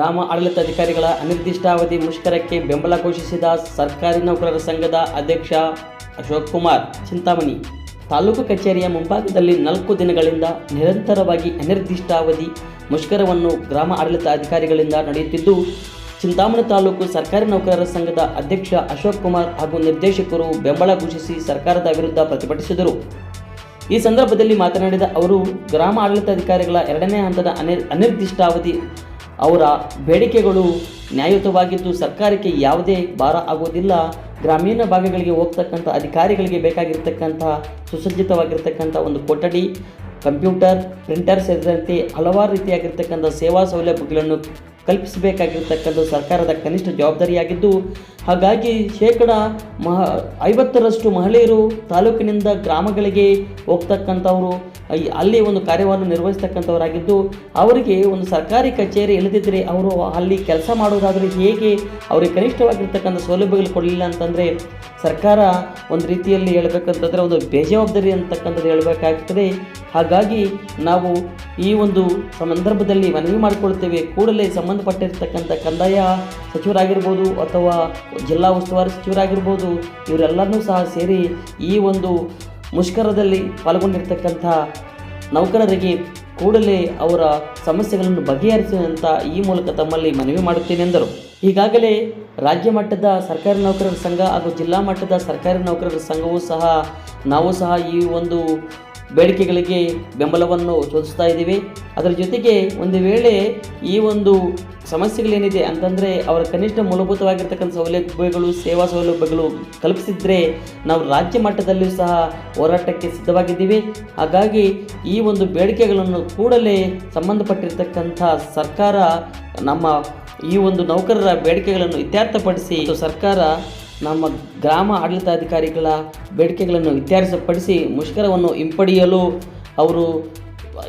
ಗ್ರಾಮ ಆಡಳಿತಾಧಿಕಾರಿಗಳ ಅನಿರ್ದಿಷ್ಟಾವಧಿ ಮುಷ್ಕರಕ್ಕೆ ಬೆಂಬಲ ಘೋಷಿಸಿದ ಸರ್ಕಾರಿ ನೌಕರರ ಸಂಘದ ಅಧ್ಯಕ್ಷ ಅಶೋಕ್ ಕುಮಾರ್ ಚಿಂತಾಮಣಿ. ತಾಲೂಕು ಕಚೇರಿಯ ಮುಂಭಾಗದಲ್ಲಿ ನಾಲ್ಕು ದಿನಗಳಿಂದ ನಿರಂತರವಾಗಿ ಅನಿರ್ದಿಷ್ಟಾವಧಿ ಮುಷ್ಕರವನ್ನು ಗ್ರಾಮ ಆಡಳಿತ ಅಧಿಕಾರಿಗಳಿಂದ ನಡೆಯುತ್ತಿದ್ದು, ಚಿಂತಾಮಣಿ ತಾಲೂಕು ಸರ್ಕಾರಿ ನೌಕರರ ಸಂಘದ ಅಧ್ಯಕ್ಷ ಅಶೋಕ್ ಕುಮಾರ್ ಹಾಗೂ ನಿರ್ದೇಶಕರು ಬೆಂಬಲ ಘೋಷಿಸಿ ಸರ್ಕಾರದ ವಿರುದ್ಧ ಪ್ರತಿಭಟಿಸಿದರು. ಈ ಸಂದರ್ಭದಲ್ಲಿ ಮಾತನಾಡಿದ ಅವರು, ಗ್ರಾಮ ಆಡಳಿತಾಧಿಕಾರಿಗಳ ಎರಡನೇ ಹಂತದ ಅನಿರ್, ಅನಿರ್ದಿಷ್ಟಾವಧಿ ಅವರ ಬೇಡಿಕೆಗಳು ನ್ಯಾಯಯುತವಾಗಿದ್ದು ಸರ್ಕಾರಕ್ಕೆ ಯಾವುದೇ ಭಾರ ಆಗೋದಿಲ್ಲ. ಗ್ರಾಮೀಣ ಭಾಗಗಳಿಗೆ ಹೋಗ್ತಕ್ಕಂಥ ಅಧಿಕಾರಿಗಳಿಗೆ ಬೇಕಾಗಿರ್ತಕ್ಕಂಥ ಸುಸಜ್ಜಿತವಾಗಿರ್ತಕ್ಕಂಥ ಒಂದು ಕೊಠಡಿ, ಕಂಪ್ಯೂಟರ್, ಪ್ರಿಂಟರ್ ಸೇರಿದಂತೆ ಹಲವಾರು ರೀತಿಯಾಗಿರ್ತಕ್ಕಂಥ ಸೇವಾ ಸೌಲಭ್ಯಗಳನ್ನು ಕಲ್ಪಿಸಬೇಕಾಗಿರ್ತಕ್ಕಂಥ ಸರ್ಕಾರದ ಕನಿಷ್ಠ ಜವಾಬ್ದಾರಿಯಾಗಿದ್ದು ಹಾಗಾಗಿ ಶೇಕಡ ಮಹ ಐವತ್ತರಷ್ಟು ಮಹಿಳೆಯರು ತಾಲೂಕಿನಿಂದ ಗ್ರಾಮಗಳಿಗೆ ಹೋಗ್ತಕ್ಕಂಥವರು ಅಲ್ಲಿ ಒಂದು ಕಾರ್ಯವನ್ನು ನಿರ್ವಹಿಸ್ತಕ್ಕಂಥವರಾಗಿದ್ದು, ಅವರಿಗೆ ಒಂದು ಸರ್ಕಾರಿ ಕಚೇರಿ ಇಲ್ಲದಿದ್ದರೆ ಅವರು ಅಲ್ಲಿ ಕೆಲಸ ಮಾಡೋದಾದರೆ ಹೇಗೆ ಅವರಿಗೆ ಕನಿಷ್ಠವಾಗಿರ್ತಕ್ಕಂಥ ಸೌಲಭ್ಯಗಳು ಕೊಡಲಿಲ್ಲ ಅಂತಂದರೆ, ಸರ್ಕಾರ ಒಂದು ರೀತಿಯಲ್ಲಿ ಹೇಳಬೇಕಂತಂದರೆ ಒಂದು ಬೇಜವಾಬ್ದಾರಿ ಅಂತಕ್ಕಂಥದ್ದು ಹೇಳಬೇಕಾಗ್ತದೆ. ಹಾಗಾಗಿ ನಾವು ಈ ಒಂದು ಸಂದರ್ಭದಲ್ಲಿ ಮನವಿ ಮಾಡಿಕೊಳ್ತೇವೆ. ಕೂಡಲೇ ಸಂಬಂಧಪಟ್ಟಿರ್ತಕ್ಕಂಥ ಕಂದಾಯ ಸಚಿವರಾಗಿರ್ಬೋದು ಅಥವಾ ಜಿಲ್ಲಾ ಉಸ್ತುವಾರಿ ಸಚಿವರಾಗಿರ್ಬೋದು, ಇವರೆಲ್ಲರನ್ನೂ ಸಹ ಸೇರಿ ಈ ಒಂದು ಮುಷ್ಕರದಲ್ಲಿ ಪಾಲ್ಗೊಂಡಿರ್ತಕ್ಕಂಥ ನೌಕರರಿಗೆ ಕೂಡಲೇ ಅವರ ಸಮಸ್ಯೆಗಳನ್ನು ಬಗೆಹರಿಸುವಂತ ಈ ಮೂಲಕ ತಮ್ಮಲ್ಲಿ ಮನವಿ ಮಾಡುತ್ತೇನೆ ಎಂದರು. ಈಗಾಗಲೇ ರಾಜ್ಯ ಮಟ್ಟದ ಸರ್ಕಾರಿ ನೌಕರರ ಸಂಘ ಹಾಗೂ ಜಿಲ್ಲಾ ಮಟ್ಟದ ಸರ್ಕಾರಿ ನೌಕರರ ಸಂಘವೂ ಸಹ, ನಾವು ಸಹ ಈ ಒಂದು ಬೇಡಿಕೆಗಳಿಗೆ ಬೆಂಬಲವನ್ನು ಸೂಚಿಸ್ತಾ ಇದ್ದೀವಿ. ಅದರ ಜೊತೆಗೆ ಒಂದು ವೇಳೆ ಈ ಒಂದು ಸಮಸ್ಯೆಗಳೇನಿದೆ ಅಂತಂದರೆ ಅವರ ಕನಿಷ್ಠ ಮೂಲಭೂತವಾಗಿರ್ತಕ್ಕಂಥ ಸೌಲಭ್ಯಗಳು, ಸೇವಾ ಸೌಲಭ್ಯಗಳು ಕಲ್ಪಿಸಿದ್ರೆ ನಾವು ರಾಜ್ಯ ಮಟ್ಟದಲ್ಲಿಯೂ ಸಹ ಹೋರಾಟಕ್ಕೆ ಸಿದ್ಧವಾಗಿದ್ದೀವಿ. ಹಾಗಾಗಿ ಈ ಒಂದು ಬೇಡಿಕೆಗಳನ್ನು ಕೂಡಲೇ ಸಂಬಂಧಪಟ್ಟಿರ್ತಕ್ಕಂಥ ಸರ್ಕಾರ ನಮ್ಮ ಈ ಒಂದು ನೌಕರರ ಬೇಡಿಕೆಗಳನ್ನು ಇತ್ಯರ್ಥಪಡಿಸಿ, ಸರ್ಕಾರ ನಮ್ಮ ಗ್ರಾಮ ಆಡಳಿತಾಧಿಕಾರಿಗಳ ಬೇಡಿಕೆಗಳನ್ನು ಇತ್ಯರ್ಥಪಡಿಸಿ ಮುಷ್ಕರವನ್ನು ಹಿಂಪಡೆಯಲು ಅವರು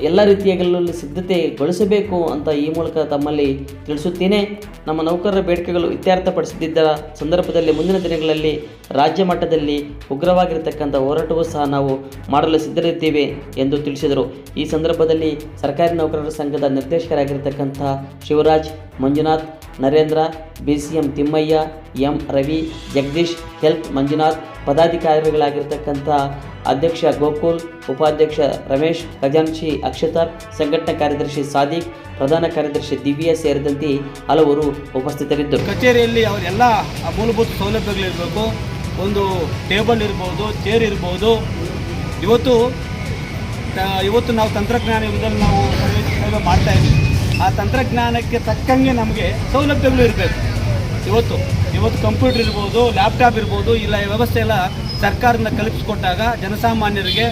ಎಲ್ಲ ರೀತಿಯಾಗಲೂ ಸಿದ್ಧತೆಗೊಳಿಸಬೇಕು ಅಂತ ಈ ಮೂಲಕ ತಮ್ಮಲ್ಲಿ ತಿಳಿಸುತ್ತೇನೆ. ನಮ್ಮ ನೌಕರರ ಬೇಡಿಕೆಗಳು ಇತ್ಯರ್ಥಪಡಿಸಿದ್ದ ಸಂದರ್ಭದಲ್ಲಿ ಮುಂದಿನ ದಿನಗಳಲ್ಲಿ ರಾಜ್ಯ ಮಟ್ಟದಲ್ಲಿ ಉಗ್ರವಾಗಿರತಕ್ಕಂಥ ಹೋರಾಟವೂ ಸಹ ನಾವು ಮಾಡಲು ಸಿದ್ಧರಿದ್ದೇವೆ ಎಂದು ತಿಳಿಸಿದರು. ಈ ಸಂದರ್ಭದಲ್ಲಿ ಸರ್ಕಾರಿ ನೌಕರರ ಸಂಘದ ನಿರ್ದೇಶಕರಾಗಿರ್ತಕ್ಕಂಥ Shivaraj, Manjunath, Narendra B C M Thimmaiah, M Ravi, Jagadish, health Manjunath, ಪದಾಧಿಕಾರಿಗಳಾಗಿರ್ತಕ್ಕಂಥ ಅಧ್ಯಕ್ಷ ಗೋಕುಲ್, ಉಪಾಧ್ಯಕ್ಷ ರಮೇಶ್ ಖಜಾಂಶಿ ಅಕ್ಷತಾ, ಸಂಘಟನಾ ಕಾರ್ಯದರ್ಶಿ ಸಾದಿಕ್, ಪ್ರಧಾನ ಕಾರ್ಯದರ್ಶಿ ದಿವ್ಯಾ ಸೇರಿದಂತೆ ಹಲವರು ಉಪಸ್ಥಿತರಿದ್ದರು. ಕಚೇರಿಯಲ್ಲಿ ಅವರೆಲ್ಲ ಮೂಲಭೂತ ಸೌಲಭ್ಯಗಳಿರಬೇಕು. ಒಂದು ಟೇಬಲ್ ಇರ್ಬೋದು, ಚೇರ್ ಇರ್ಬೋದು. ಇವತ್ತು ಇವತ್ತು ನಾವು ತಂತ್ರಜ್ಞಾನ ಯುಗದಲ್ಲಿ ನಾವು ಸೇವೆ ಮಾಡ್ತಾ ಇದ್ದೀವಿ. ಆ ತಂತ್ರಜ್ಞಾನಕ್ಕೆ ತಕ್ಕಂಗೆ ನಮಗೆ ಸೌಲಭ್ಯಗಳು ಇರಬೇಕು. ಇವತ್ತು ಇವತ್ತು ಕಂಪ್ಯೂಟರ್ ಇರ್ಬೋದು, ಲ್ಯಾಪ್ಟಾಪ್ ಇರ್ಬೋದು, ಇಲ್ಲ ವ್ಯವಸ್ಥೆ ಎಲ್ಲ ಸರ್ಕಾರದಿಂದ ಕಲ್ಪಿಸ್ಕೊಟ್ಟಾಗ ಜನಸಾಮಾನ್ಯರಿಗೆ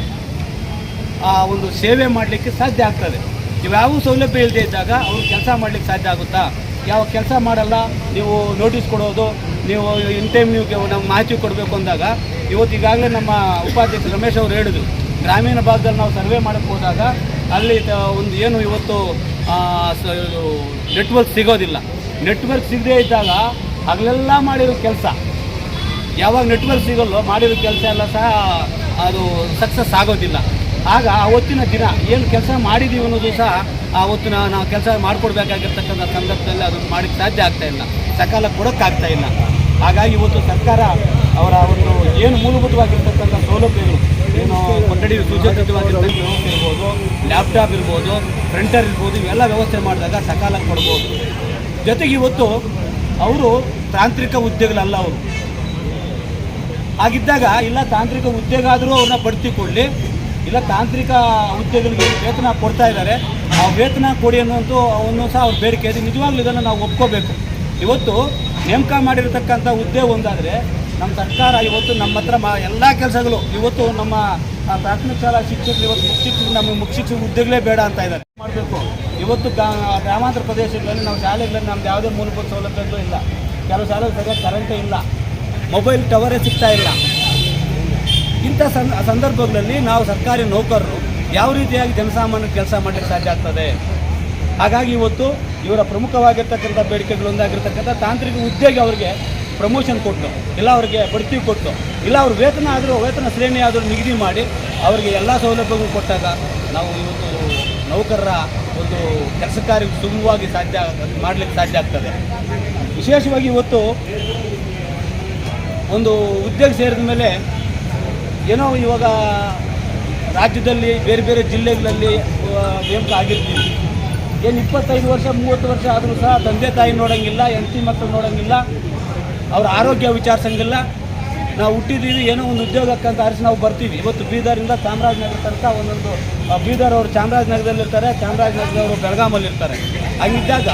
ಆ ಒಂದು ಸೇವೆ ಮಾಡಲಿಕ್ಕೆ ಸಾಧ್ಯ ಆಗ್ತದೆ. ಇವ್ಯಾವ ಸೌಲಭ್ಯ ಇಲ್ಲದೆ ಇದ್ದಾಗ ಅವರು ಕೆಲಸ ಮಾಡಲಿಕ್ಕೆ ಸಾಧ್ಯ ಆಗುತ್ತಾ? ಯಾವ ಕೆಲಸ ಮಾಡಲ್ಲ, ನೀವು ನೋಟಿಸ್ ಕೊಡೋದು, ನೀವು ಇನ್ ಟೈಮ್ ನೀವು ನಮ್ಮ ಮಾಹಿತಿ ಕೊಡಬೇಕು ಅಂದಾಗ, ಇವತ್ತು ಈಗಾಗಲೇ ನಮ್ಮ ಉಪಾಧ್ಯಕ್ಷ ರಮೇಶ್ ಅವರು ಹೇಳಿದ್ರು, ಗ್ರಾಮೀಣ ಭಾಗದಲ್ಲಿ ನಾವು ಸರ್ವೆ ಮಾಡೋಕ್ಕೆ ಹೋದಾಗ ಅಲ್ಲಿ ಒಂದು ಏನು ಇವತ್ತು ನೆಟ್ವರ್ಕ್ ಸಿಗೋದಿಲ್ಲ. ನೆಟ್ವರ್ಕ್ ಸಿಗದೇ ಇದ್ದಾಗ ಹಗಲೆಲ್ಲ ಮಾಡಿರೋ ಕೆಲಸ. ಯಾವಾಗ ನೆಟ್ವರ್ಕ್ ಸಿಗಲ್ಲೋ ಮಾಡಿರೋ ಕೆಲಸ ಎಲ್ಲ ಸಹ ಅದು ಸಕ್ಸಸ್ ಆಗೋದಿಲ್ಲ. ಆಗ ಅವತ್ತಿನ ದಿನ ಏನು ಕೆಲಸ ಮಾಡಿದ್ದೀವಿ ಅನ್ನೋದು ಸಹ ಆವತ್ತಿನ ನಾವು ಕೆಲಸ ಮಾಡಿಕೊಡ್ಬೇಕಾಗಿರ್ತಕ್ಕಂಥ ಸಂದರ್ಭದಲ್ಲಿ ಅದನ್ನು ಮಾಡಕ್ಕೆ ಸಾಧ್ಯ ಆಗ್ತಾ ಇಲ್ಲ. ಸಕಾಲ ಕೊಡೋಕ್ಕಾಗ್ತಾ ಇಲ್ಲ. ಹಾಗಾಗಿ ಇವತ್ತು ಸರ್ಕಾರ ಅವರ ಒಂದು ಏನು ಮೂಲಭೂತವಾಗಿರ್ತಕ್ಕಂಥ ಸೌಲಭ್ಯಗಳು, ಏನು ಕೊಠಡಿ ಸುಸಜ್ಜಿತವಾಗಿರ್ತಕ್ಕಂಥ ವ್ಯವಸ್ಥೆ ಇರ್ಬೋದು ಲ್ಯಾಪ್ಟಾಪ್ ಇರ್ಬೋದು ಪ್ರಿಂಟರ್ ಇರ್ಬೋದು, ಇವೆಲ್ಲ ವ್ಯವಸ್ಥೆ ಮಾಡಿದಾಗ ಸಕಾಲಕ್ಕೆ ಕೊಡ್ಬೋದು. ಜೊತೆಗೆ ಇವತ್ತು ಅವರು ತಾಂತ್ರಿಕ ಹುದ್ದೆಗಳಲ್ಲ ಅವರು. ಹಾಗಿದ್ದಾಗ ಇಲ್ಲ ತಾಂತ್ರಿಕ ಉದ್ಯೋಗ ಆದರೂ ಅವ್ರನ್ನ ಬಡ್ತಿ ಇಲ್ಲ ತಾಂತ್ರಿಕ ಉದ್ಯೋಗಗಳಿಗೆ ವೇತನ ಕೊಡ್ತಾ ಇದ್ದಾರೆ, ಆ ವೇತನ ಕೊಡಿ ಅನ್ನುವಂಥ ಅವನು ಸಹ ಅವ್ರ ಬೇಡಿಕೆ ಇದೆ. ನಿಜವಾಗ್ಲೂ ಇದನ್ನು ನಾವು ಒಪ್ಕೋಬೇಕು. ಇವತ್ತು ನೇಮಕ ಮಾಡಿರತಕ್ಕಂಥ ಹುದ್ದೆ ಒಂದಾದರೆ ನಮ್ಮ ಸರ್ಕಾರ ಇವತ್ತು ನಮ್ಮ ಹತ್ರ ಮಾ ಎಲ್ಲ ಕೆಲಸಗಳು ಇವತ್ತು ನಮ್ಮ ಪ್ರಾಥಮಿಕ ಶಾಲಾ ಶಿಕ್ಷಕರು ಇವತ್ತು ಮುಖ್ಯ ನಮಗೆ ಮುಖ್ಯ ಶಿಕ್ಷಕ ಹುದ್ದೆಗಳೇ ಬೇಡ ಅಂತ ಇದ್ದಾರೆ. ಮಾಡಬೇಕು. ಇವತ್ತು ಗ್ರಾ ಗ್ರಾಮಾಂತರ ಪ್ರದೇಶಗಳಲ್ಲಿ ನಾವು ಶಾಲೆಗಳಲ್ಲಿ ನಮ್ದು ಯಾವುದೇ ಮೂಲಭೂತ ಸೌಲಭ್ಯಗಳು ಇಲ್ಲ. ಕೆಲವು ಶಾಲೆಗಳು ಸರಿಯಾಗಿ ಕರೆಂಟೇ ಇಲ್ಲ. ಮೊಬೈಲ್ ಟವರೇ ಸಿಗ್ತಾ ಇಲ್ಲ. ಇಂಥ ಸಂದರ್ಭಗಳಲ್ಲಿ ನಾವು ಸರ್ಕಾರಿ ನೌಕರರು ಯಾವ ರೀತಿಯಾಗಿ ಜನಸಾಮಾನ್ಯ ಕೆಲಸ ಮಾಡಲಿಕ್ಕೆ ಸಾಧ್ಯ ಆಗ್ತದೆ? ಹಾಗಾಗಿ ಇವತ್ತು ಇವರ ಪ್ರಮುಖವಾಗಿರ್ತಕ್ಕಂಥ ಬೇಡಿಕೆಗಳೊಂದಾಗಿರ್ತಕ್ಕಂಥ ತಾಂತ್ರಿಕ ಹುದ್ದೆಗೆ ಅವರಿಗೆ ಪ್ರಮೋಷನ್ ಕೊಟ್ಟು, ಇಲ್ಲ ಅವರಿಗೆ ಬಡ್ತಿ ಕೊಟ್ಟು, ಇಲ್ಲ ಅವ್ರ ವೇತನ ಆದರೂ, ವೇತನ ಶ್ರೇಣಿ ಆದರೂ ನಿಗದಿ ಮಾಡಿ ಅವರಿಗೆ ಎಲ್ಲ ಸೌಲಭ್ಯಗಳು ಕೊಟ್ಟಾಗ ನಾವು ಇವತ್ತು ನೌಕರರ ಒಂದು ಕೆಲಸ ಕಾರ್ಯ ಸುಗಮವಾಗಿ ಸಾಧ್ಯ, ಮಾಡಲಿಕ್ಕೆ ಸಾಧ್ಯ ಆಗ್ತದೆ. ವಿಶೇಷವಾಗಿ ಇವತ್ತು ಒಂದು ಉದ್ಯೋಗ ಸೇರಿದ ಮೇಲೆ ಏನೋ ಇವಾಗ ರಾಜ್ಯದಲ್ಲಿ ಬೇರೆ ಬೇರೆ ಜಿಲ್ಲೆಗಳಲ್ಲಿ ನೇಮಕ ಆಗಿರ್ತೀವಿ. ಏನು ಇಪ್ಪತ್ತೈದು ವರ್ಷ, ಮೂವತ್ತು ವರ್ಷ ಆದರೂ ಸಹ ತಂದೆ ತಾಯಿ ನೋಡೋಂಗಿಲ್ಲ, ಹೆಂಡತಿ ಮಕ್ಕಳು ನೋಡೋಂಗಿಲ್ಲ, ಅವ್ರ ಆರೋಗ್ಯ ವಿಚಾರಿಸಂಗಿಲ್ಲ. ನಾವು ಹುಟ್ಟಿದ್ದೀವಿ ಏನೋ ಒಂದು ಉದ್ಯೋಗಕ್ಕಂತ ಆರಿಸಿ ನಾವು ಬರ್ತೀವಿ. ಇವತ್ತು ಬೀದರಿಂದ ಚಾಮರಾಜನಗರ ತನಕ ಒಂದೊಂದು ಬೀದರ್ ಅವರು ಚಾಮರಾಜನಗರದಲ್ಲಿರ್ತಾರೆ ಚಾಮರಾಜನಗರದವರು ಬೆಳಗಾಮಲ್ಲಿರ್ತಾರೆ ಹಂಗಿದ್ದಾಗ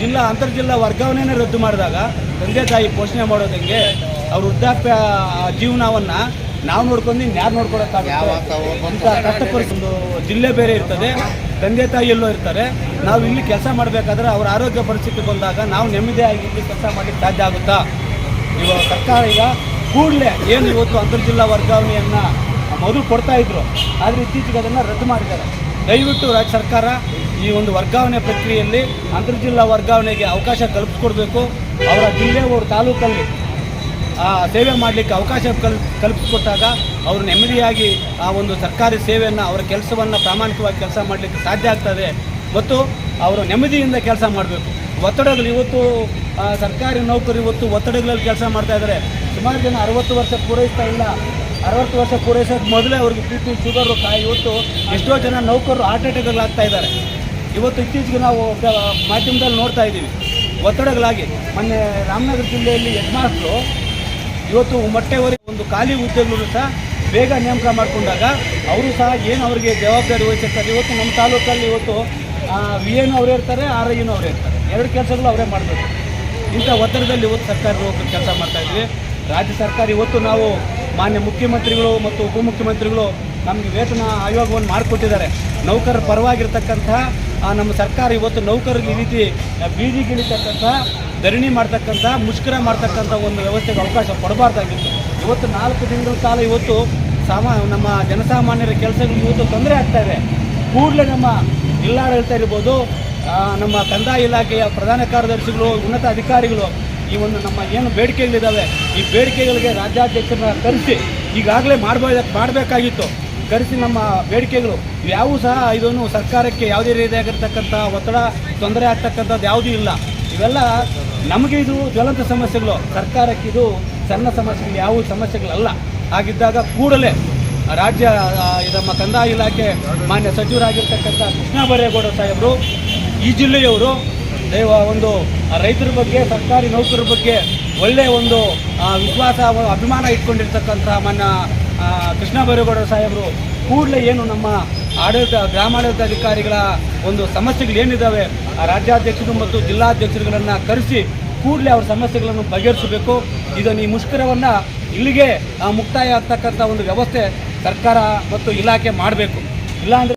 ಜಿಲ್ಲಾ, ಅಂತರ್ಜಿಲ್ಲಾ ವರ್ಗಾವಣೆನೇ ರದ್ದು ಮಾಡಿದಾಗ ತಂದೆ ತಾಯಿ ಪೋಷಣೆ ಮಾಡೋದಂಗೆ ಅವ್ರ ವೃದ್ಧಾಪ್ಯ ಜೀವನವನ್ನು ನಾವು ನೋಡ್ಕೊಂಡು ಯಾರು ನೋಡ್ಕೊಳಕ್ಕಾಗುತ್ತೆ? ಒಂದು ಜಿಲ್ಲೆ ಬೇರೆ ಇರ್ತದೆ ತಂದೆ ತಾಯಿ ಎಲ್ಲೋ ಇರ್ತಾರೆ. ನಾವು ಇಲ್ಲಿ ಕೆಲಸ ಮಾಡಬೇಕಾದ್ರೆ ಅವ್ರ ಆರೋಗ್ಯ ಪರಿಸ್ಥಿತಿ ಬಂದಾಗ ನಾವು ನೆಮ್ಮದಿಯಾಗಿ ಇಲ್ಲಿ ಕೆಲಸ ಮಾಡಲಿಕ್ಕೆ ಸಾಧ್ಯ ಆಗುತ್ತಾ? ಇವಾಗ ಸರ್ಕಾರ ಈಗ ಕೂಡಲೇ ಏನು ಇವತ್ತು ಅಂತರ್ಜಿಲ್ಲಾ ವರ್ಗಾವಣೆಯನ್ನು ಮೊದಲು ಕೊಡ್ತಾ ಇದ್ರು ಆದರೆ ಇತ್ತೀಚೆಗೆ ಅದನ್ನು ರದ್ದು ಮಾಡಿದ್ದಾರೆ. ದಯವಿಟ್ಟು ರಾಜ್ಯ ಸರ್ಕಾರ ಈ ಒಂದು ವರ್ಗಾವಣೆ ಪ್ರಕ್ರಿಯೆಯಲ್ಲಿ ಅಂತರ್ಜಿಲ್ಲಾ ವರ್ಗಾವಣೆಗೆ ಅವಕಾಶ ಕಲ್ಪಿಸ್ಕೊಡ್ಬೇಕು. ಅವರ ಜಿಲ್ಲೆ ಅವ್ರ ತಾಲೂಕಲ್ಲಿ ಸೇವೆ ಮಾಡಲಿಕ್ಕೆ ಅವಕಾಶ ಕಲ್ ಕಲ್ಪಿಸಿಕೊಟ್ಟಾಗ ಅವರು ನೆಮ್ಮದಿಯಾಗಿ ಆ ಒಂದು ಸರ್ಕಾರಿ ಸೇವೆಯನ್ನು ಅವರ ಕೆಲಸವನ್ನು ಪ್ರಾಮಾಣಿಕವಾಗಿ ಕೆಲಸ ಮಾಡಲಿಕ್ಕೆ ಸಾಧ್ಯ ಆಗ್ತದೆ. ಮತ್ತು ಅವರು ನೆಮ್ಮದಿಯಿಂದ ಕೆಲಸ ಮಾಡಬೇಕು. ಒತ್ತಡಗಳು ಇವತ್ತು ಆ, ಸರ್ಕಾರಿ ನೌಕರು ಇವತ್ತು ಒತ್ತಡಗಳಲ್ಲಿ ಕೆಲಸ ಮಾಡ್ತಾ ಇದ್ದಾರೆ ಸುಮಾರು ಜನ ಅರವತ್ತು ವರ್ಷ ಪೂರೈಸ್ತಾ ಇಲ್ಲ. ಅರವತ್ತು ವರ್ಷ ಪೂರೈಸೋದು ಮೊದಲೇ ಅವ್ರಿಗೆ ಬಿ ಪಿ ಶುಗರು ಇವತ್ತು ಎಷ್ಟೋ ಜನ ನೌಕರರು ಹಾರ್ಟ್ ಅಟ್ಯಾಕ್ಗಳಾಗ್ತಾ ಇದ್ದಾರೆ ಇವತ್ತು ಇತ್ತೀಚೆಗೆ ನಾವು ಮಾಧ್ಯಮದಲ್ಲಿ ನೋಡ್ತಾ ಇದ್ದೀವಿ. ಒತ್ತಡಗಳಾಗಿ. ಮೊನ್ನೆ ರಾಮನಗರ ಜಿಲ್ಲೆಯಲ್ಲಿ ಹೆಡ್ ಮಾಸ್ಟ್ರು ಇವತ್ತು ಮೊಟ್ಟೆವರೆಗೆ ಒಂದು ಖಾಲಿ ಹುದ್ದೆಗಳು ಸಹ ಬೇಗ ನೇಮಕ ಮಾಡಿಕೊಂಡಾಗ ಅವರು ಸಹ ಏನು ಅವರಿಗೆ ಜವಾಬ್ದಾರಿ ವಹಿಸಿರ್ತಾರೆ ಇವತ್ತು ನಮ್ಮ ತಾಲೂಕಲ್ಲಿ ಇವತ್ತು ವಿ ಎನ್ ಅವರೇ ಇರ್ತಾರೆ ಆರ್ ಐನು ಅವರೇ ಇರ್ತಾರೆ. ಎರಡು ಕೆಲಸಗಳು ಅವರೇ ಮಾಡಬೇಕು. ಇಂಥ ಒತ್ತಡದಲ್ಲಿ ಇವತ್ತು ಸರ್ಕಾರ ಕೆಲಸ ಮಾಡ್ತಾ ಇದ್ವಿ. ರಾಜ್ಯ ಸರ್ಕಾರ ಇವತ್ತು ನಾವು ಮಾನ್ಯ ಮುಖ್ಯಮಂತ್ರಿಗಳು ಮತ್ತು ಉಪಮುಖ್ಯಮಂತ್ರಿಗಳು ನಮಗೆ ವೇತನ ಆಯೋಗವನ್ನು ಮಾಡಿಕೊಟ್ಟಿದ್ದಾರೆ ನೌಕರರ ಪರವಾಗಿರ್ತಕ್ಕಂತಹ ನಮ್ಮ ಸರ್ಕಾರ ಇವತ್ತು ನೌಕರರಿಗೆ ಈ ರೀತಿ ಬೀದಿಗಿಳಿತಕ್ಕಂಥ ಧರಣಿ ಮಾಡ್ತಕ್ಕಂಥ, ಮುಷ್ಕರ ಮಾಡ್ತಕ್ಕಂಥ ಒಂದು ವ್ಯವಸ್ಥೆಗೆ ಅವಕಾಶ ಕೊಡಬಾರ್ದಾಗಿತ್ತು. ಇವತ್ತು ನಾಲ್ಕು ದಿನಗಳ ಕಾಲ ಇವತ್ತು ಸಾಮಾ, ನಮ್ಮ ಜನಸಾಮಾನ್ಯರ ಕೆಲಸಗಳು ಇವತ್ತು ತೊಂದರೆ ಆಗ್ತಾ ಇದೆ. ಕೂಡಲೇ ನಮ್ಮ ಜಿಲ್ಲಾಡಳಿತ ಇರ್ಬೋದು ನಮ್ಮ ಕಂದಾಯ ಇಲಾಖೆಯ ಪ್ರಧಾನ ಕಾರ್ಯದರ್ಶಿಗಳು, ಉನ್ನತ ಅಧಿಕಾರಿಗಳು ಈ ಒಂದು ನಮ್ಮ ಏನು ಬೇಡಿಕೆಗಳಿದ್ದಾವೆ, ಈ ಬೇಡಿಕೆಗಳಿಗೆ ರಾಜ್ಯಾಧ್ಯಕ್ಷರನ್ನ ಕರೆಸಿ ಈಗಾಗಲೇ ಮಾಡ್ಬೋದ ಮಾಡಬೇಕಾಗಿತ್ತು. ಕರೆಸಿ ನಮ್ಮ ಬೇಡಿಕೆಗಳು. ಇವ್ಯಾವೂ ಸಹ ಇದನ್ನು ಸರ್ಕಾರಕ್ಕೆ ಯಾವುದೇ ರೀತಿಯಾಗಿರ್ತಕ್ಕಂಥ ಒತ್ತಡ, ತೊಂದರೆ ಆಗ್ತಕ್ಕಂಥದ್ದು ಯಾವುದೂ ಇಲ್ಲ. ಇವೆಲ್ಲ ನಮಗೆ ಇದು ಜ್ವಲಂತ ಸಮಸ್ಯೆಗಳು. ಸರ್ಕಾರಕ್ಕೆ ಇದು ಸಣ್ಣ ಸಮಸ್ಯೆಗಳು ಯಾವ ಸಮಸ್ಯೆಗಳಲ್ಲ. ಹಾಗಿದ್ದಾಗ ಕೂಡಲೇ ರಾಜ್ಯ ನಮ್ಮ ಕಂದಾಯ ಇಲಾಖೆ ಮಾನ್ಯ ಸಚಿವರಾಗಿರ್ತಕ್ಕಂಥ ಕೃಷ್ಣ ಬೈರೇಗೌಡ ಸಾಹೇಬರು, ಈ ಜಿಲ್ಲೆಯವರು ದೈವ ಒಂದು ರೈತರ ಬಗ್ಗೆ, ಸರ್ಕಾರಿ ನೌಕರರ ಬಗ್ಗೆ ಒಳ್ಳೆಯ ಒಂದು ವಿಶ್ವಾಸ, ಅಭಿಮಾನ ಇಟ್ಕೊಂಡಿರ್ತಕ್ಕಂಥ ಮಾನ್ಯ ಕೃಷ್ಣ ಬೈರೇಗೌಡ ಸಾಹೇಬರು, ಕೂಡಲೇ ಏನು ನಮ್ಮ ಆಡಳಿತ, ಗ್ರಾಮಾಡಳಿತ ಅಧಿಕಾರಿಗಳ ಒಂದು ಸಮಸ್ಯೆಗಳು ಏನಿದ್ದಾವೆ ಆ ರಾಜ್ಯಾಧ್ಯಕ್ಷರು ಮತ್ತು ಜಿಲ್ಲಾಧ್ಯಕ್ಷರುಗಳನ್ನು ಕರೆಸಿ ಕೂಡಲೇ ಅವರ ಸಮಸ್ಯೆಗಳನ್ನು ಬಗೆಹರಿಸಬೇಕು. ಇದನ್ನು ಈ ಮುಷ್ಕರವನ್ನು ಇಲ್ಲಿಗೆ ಮುಕ್ತಾಯ ಆಗ್ತಕ್ಕಂಥ ಒಂದು ವ್ಯವಸ್ಥೆ ಸರ್ಕಾರ ಮತ್ತು ಇಲಾಖೆ ಮಾಡಬೇಕು. ಇಲ್ಲಾಂದರೆ